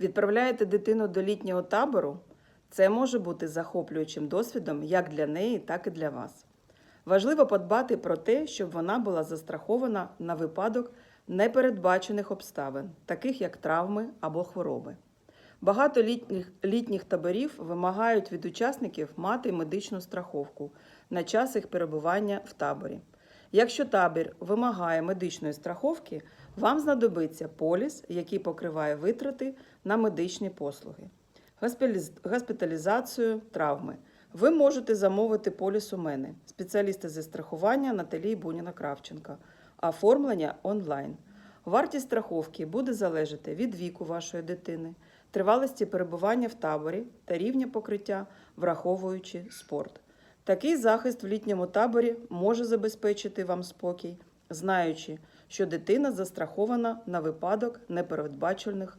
Відправляєте дитину до літнього табору? Це може бути захоплюючим досвідом як для неї, так і для вас. Важливо подбати про те, щоб вона була застрахована на випадок непередбачених обставин, таких як травми або хвороби. Багато літніх, літніх таборів вимагають від учасників мати медичну страховку на час їх перебування в таборі. Якщо табір вимагає медичної страховки, вам знадобиться поліс, який покриває витрати на медичні послуги, госпіталізацію, травми. Ви можете замовити поліс у мене, спеціалісти зі страхування Наталії Буніна Кравченка, оформлення онлайн. Вартість страховки буде залежати від віку вашої дитини, тривалості перебування в таборі та рівня покриття, враховуючи спорт. Такий захист в літньому таборі може забезпечити вам спокій, знаючи, що дитина застрахована на випадок непередбачених